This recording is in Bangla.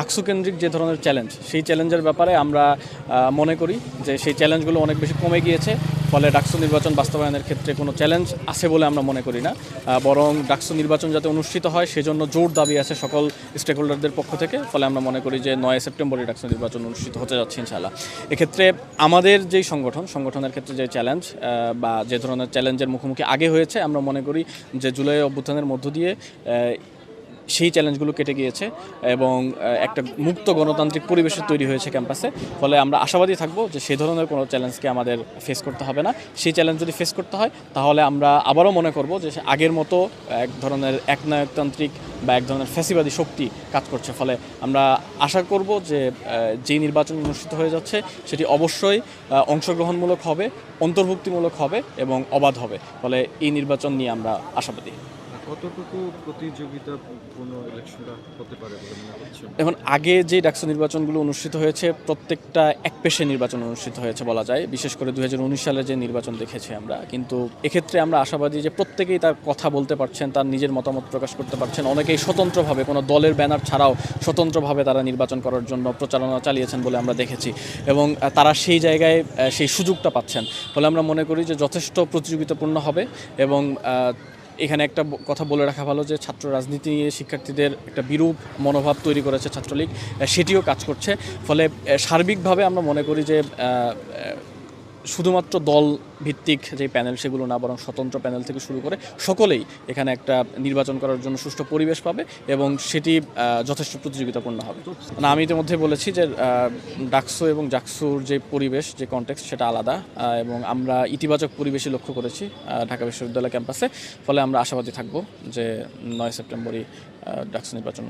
ডাকসু কেন্দ্রিক যে ধরনের চ্যালেঞ্জ সেই চ্যালেঞ্জের ব্যাপারে আমরা মনে করি যে সেই চ্যালেঞ্জগুলো অনেক বেশি কমে গিয়েছে। ফলে ডাকসু নির্বাচন বাস্তবায়নের ক্ষেত্রে কোনো চ্যালেঞ্জ আছে বলে আমরা মনে করি না। বরং ডাকসু নির্বাচন যাতে অনুষ্ঠিত হয়, সেজন্য জোর দাবি আছে সকল স্টেক হোল্ডারদের পক্ষ থেকে। ফলে আমরা মনে করি যে নয় সেপ্টেম্বরে ডাকসু নির্বাচন অনুষ্ঠিত হতে যাচ্ছে ইনশাআল্লাহ। এক্ষেত্রে আমাদের যেই সংগঠন, সংগঠনের ক্ষেত্রে যে চ্যালেঞ্জ বা যে ধরনের চ্যালেঞ্জের মুখোমুখি আগে হয়েছে, আমরা মনে করি যে জুলাই অভ্যুত্থানের মধ্য দিয়ে সেই চ্যালেঞ্জগুলো কেটে গিয়েছে এবং একটা মুক্ত গণতান্ত্রিক পরিবেশের তৈরি হয়েছে ক্যাম্পাসে ফলে আমরা আশাবাদী থাকব যে সেই ধরনের কোনো চ্যালেঞ্জকে আমাদের ফেস করতে হবে না। সেই চ্যালেঞ্জ যদি ফেস করতে হয়, তাহলে আমরা আবারও মনে করব যে আগের মতো এক ধরনের একনায়কতান্ত্রিক বা এক ধরনের ফ্যাসিবাদী শক্তি কাজ করছে। ফলে আমরা আশা করব যে যেই নির্বাচন অনুষ্ঠিত হয়ে যাচ্ছে, সেটি অবশ্যই অংশগ্রহণমূলক হবে, অন্তর্ভুক্তিমূলক হবে এবং অবাধ হবে। ফলে এই নির্বাচন নিয়ে আমরা আশাবাদী। কতটুকু প্রতিযোগিতাপূর্ণ ইলেকশনটা হতে পারে বলে মনে করছেন? এখন আগে যে ডাকসু নির্বাচনগুলো অনুষ্ঠিত হয়েছে, প্রত্যেকটা এক পেশে নির্বাচন অনুষ্ঠিত হয়েছে বলা যায়। বিশেষ করে দু হাজার উনিশ সালে যে নির্বাচন দেখেছি আমরা। কিন্তু এক্ষেত্রে আমরা আশাবাদী যে প্রত্যেকেই তার কথা বলতে পারছেন, তার নিজের মতামত প্রকাশ করতে পারছেন। অনেকেই স্বতন্ত্রভাবে, কোনো দলের ব্যানার ছাড়াও স্বতন্ত্রভাবে তারা নির্বাচন করার জন্য প্রচারণা চালিয়েছেন বলে আমরা দেখেছি। এবং তারা সেই জায়গায় সেই সুযোগটা পাচ্ছেন। ফলে আমরা মনে করি যে যথেষ্ট প্রতিযোগিতাপূর্ণ হবে এবং এখানে একটা কথা বলে রাখা ভালো যে ছাত্র রাজনীতি নিয়ে শিক্ষার্থীদের একটা বিরূপ মনোভাব তৈরি করেছে ছাত্রলীগ সেটিও কাজ করছে। ফলে সার্বিকভাবে আমরা মনে করি যে শুধুমাত্র দল ভিত্তিক যে প্যানেল সেগুলো না, বরং স্বতন্ত্র প্যানেল থেকে শুরু করে সকলেই এখানে একটা নির্বাচন করার জন্য সুষ্ঠু পরিবেশ পাবে এবং সেটি যথেষ্ট প্রতিযোগিতাপূর্ণ হবে না, আমি ইতিমধ্যে বলেছি যে ডাকসু এবং জাকসুর যে পরিবেশ, যে কনটেক্সট সেটা আলাদা এবং আমরা ইতিবাচক পরিবেশই লক্ষ্য করেছি ঢাকা বিশ্ববিদ্যালয় ক্যাম্পাসে ফলে আমরা আশাবাদী থাকব যে, নয় সেপ্টেম্বরই ডাকসু নির্বাচন।